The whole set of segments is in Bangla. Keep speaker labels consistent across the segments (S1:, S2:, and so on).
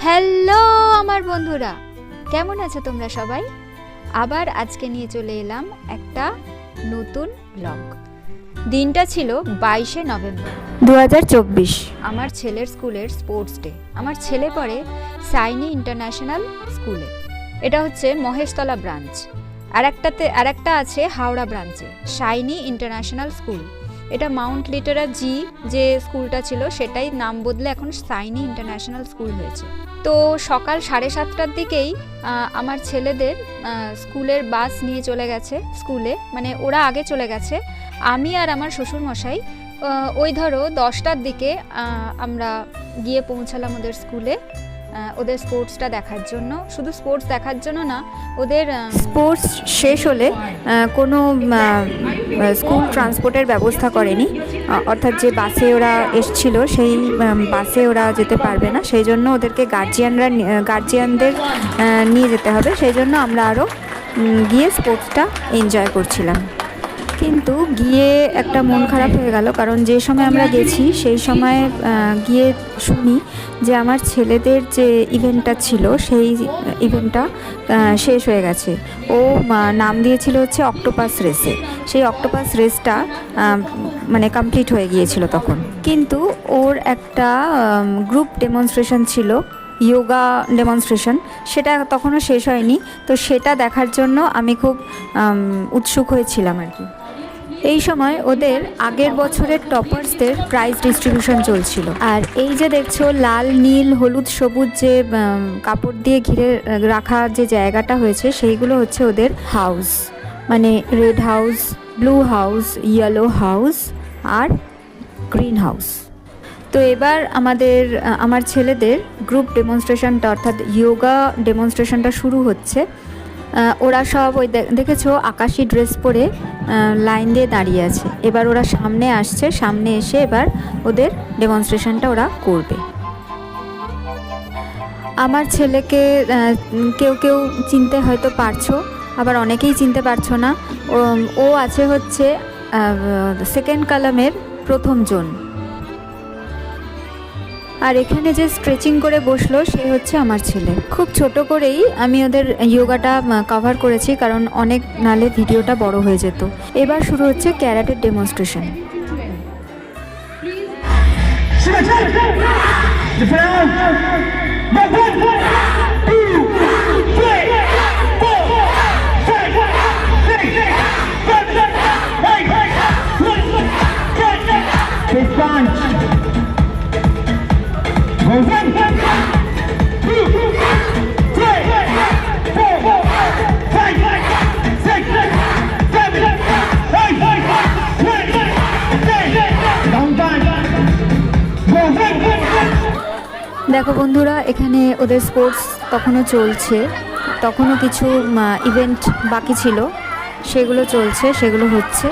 S1: হ্যালো আমার বন্ধুরা কেমন আছো তোমরা সবাই? আবার আজকে নিয়ে চলে এলাম একটা নতুন ব্লগ দিনটা ছিল বাইশে নভেম্বর।
S2: দু হাজার চব্বিশ।
S1: আমার ছেলের স্কুলের স্পোর্টস ডে আমার ছেলে পড়ে সাইনি ইন্টারন্যাশনাল স্কুলে এটা হচ্ছে মহেশতলা ব্রাঞ্চ আর একটাতে আর একটা আছে হাওড়া ব্রাঞ্চে সাইনি ইন্টারন্যাশনাল স্কুল এটা মাউন্ট লিটারা জি যে স্কুলটা ছিল, সেটাই নাম বদলে এখন সাইনি ইন্টারন্যাশনাল স্কুল হয়েছে। তো সকাল সাড়ে সাতটার দিকেই আমার ছেলেদের স্কুলের বাস নিয়ে চলে গেছে স্কুলে মানে ওরা আগে চলে গেছে। আমি আর আমার শ্বশুরমশাই ওই ধরো দশটার দিকে আমরা গিয়ে পৌঁছালাম ওদের স্কুলে। ওদের স্পোর্টসটা দেখার জন্য। শুধু স্পোর্টস দেখার জন্য না, ওদের
S2: স্পোর্টস শেষ হলে কোনো স্কুল ট্রান্সপোর্টের ব্যবস্থা করেনি। অর্থাৎ যে বাসে ওরা এসছিল, সেই বাসে ওরা যেতে পারবে না। সেই জন্য ওদেরকে গার্জিয়ানরা গার্জিয়ানদের নিয়ে যেতে হবে। সেই জন্য আমরা আরও গিয়ে স্পোর্টসটা এনজয় করছিলাম। কিন্তু গিয়ে একটা মন খারাপ হয়ে গেল। কারণ যে সময় আমরা গেছি, সেই সময় গিয়ে শুনি যে আমার ছেলেদের যে ইভেন্টটা ছিল, সেই ইভেন্টটা শেষ হয়ে গেছে। ও নাম দিয়েছিল হচ্ছে অক্টোপাস রেসে সেই অক্টোপাস রেসটা মানে কমপ্লিট হয়ে গিয়েছিল তখন। কিন্তু ওর একটা গ্রুপ ডেমনস্ট্রেশন ছিল ইয়োগা ডেমনস্ট্রেশন সেটা তখনও শেষ হয়নি। তো সেটা দেখার জন্য আমি খুব উৎসুক হয়েছিলাম আর কি। এই সময় ওদের আগের বছরের টপার্সদের প্রাইজ ডিস্ট্রিবিউশন চলছিল। আর এই যে দেখছ, লাল, নীল, হলুদ, সবুজ যে কাপড় দিয়ে ঘিরে রাখা যে জায়গাটা হয়েছে, সেইগুলো হচ্ছে ওদের হাউস। মানে red house, blue house, yellow house আর গ্রিন হাউস। তো এবার আমাদের, আমার ছেলেদের গ্রুপ ডেমনস্ট্রেশনটা, অর্থাৎ ইয়োগা ডেমনস্ট্রেশনটা শুরু হচ্ছে। ওরা সব ওই দেখেছ, আকাশি ড্রেস পরে লাইন দিয়ে দাঁড়িয়ে আছে। এবার ওরা সামনে আসছে, সামনে এসে এবার ওদের ডেমনস্ট্রেশনটা ওরা করবে। আমার ছেলেকে কেউ কেউ চিনতে হয়তো পারছ, আবার অনেকেই চিনতে পারছ না। ও আছে হচ্ছে সেকেন্ড কালামের প্রথম জন। আর এখানে যে স্ট্রেচিং করে বসল সে হচ্ছে আমার ছেলে। খুব ছোট করেই আমি ওদের ইয়োগাটা কভার করেছি কারণ অনেক নালে ভিডিওটা বড় হয়ে যেত। এবার শুরু হচ্ছে ক্যারাটের ডেমনস্ট্রেশন
S3: Defend! Defend! one,
S2: দেখো বন্ধুরা, এখানে ওদের স্পোর্টস তখনও চলছে। তখনও কিছু ইভেন্ট বাকি ছিল। সেগুলো চলছে, সেগুলো হচ্ছে।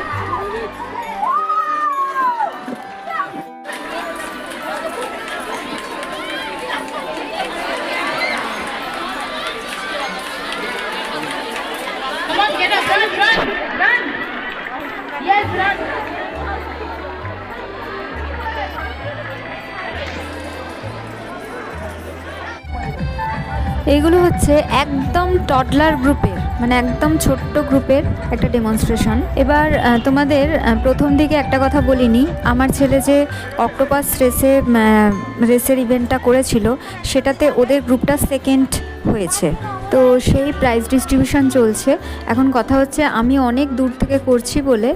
S2: এইগুলো হচ্ছে একদম টডলার গ্রুপের মানে একদম ছোট্ট গ্রুপের একটা ডেমনস্ট্রেশন এবার তোমাদের প্রথম দিকে একটা কথা বলিনি, আমার ছেলে যে অক্টোপাস রেসে রেসের ইভেন্টটা করেছিল, সেটাতে ওদের গ্রুপটা সেকেন্ড হয়েছে। তো সেই প্রাইজ ডিস্ট্রিবিউশন চলছে। এখন কথা হচ্ছে, আমি অনেক দূর থেকে করছি বলে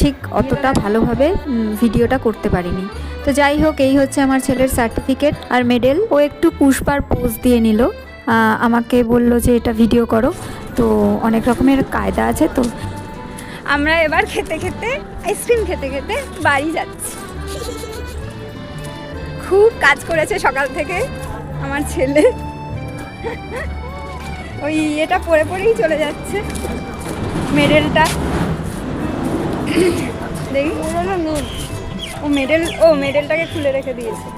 S2: ঠিক অতটা ভালোভাবে ভিডিওটা করতে পারিনি। তো যাই হোক, এই হচ্ছে আমার ছেলের সার্টিফিকেট আর মেডেল ও একটু পুষ্পার পোজ দিয়ে নিল। আমাকে বলল যে এটা ভিডিও করো। তো অনেক রকমের কায়দা আছে তো।
S1: আমরা এবার খেতে খেতে আইসক্রিম খেতে খেতে বাড়ি যাচ্ছি। খুব কাজ করেছে সকাল থেকে আমার ছেলে। ওই এটা পরে পরেই চলে যাচ্ছে। মেডেলটা। দেখি। ও মেডেল, ও মেডেলটাকে খুলে রেখে দিয়েছে।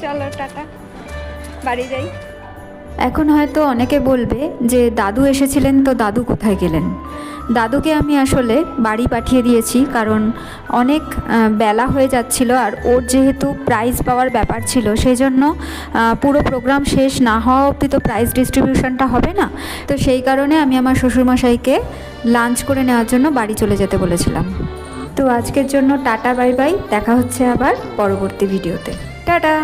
S1: চলো, টাটা। বাড়ি যাই।
S2: এখন হয়তো অনেকে বলবে যে দাদু এসেছিলেন তো দাদু কোথায় গেলেন? দাদুকে আমি আসলে বাড়ি পাঠিয়ে দিয়েছি কারণ অনেক বেলা হয়ে যাচ্ছিল আর ওর যেহেতু প্রাইজ পাওয়ার ব্যাপার ছিল সেই জন্য পুরো প্রোগ্রাম শেষ না হওয়া অবধি তো প্রাইজ ডিস্ট্রিবিউশনটা হবে না। তো সেই কারণে আমি আমার শ্বশুরমশাইকে লাঞ্চ করে নেওয়ার জন্য বাড়ি চলে যেতে বলেছিলাম। তো আজকের জন্য টাটা বাই বাই দেখা হচ্ছে আবার পরবর্তী ভিডিওতে টাটা!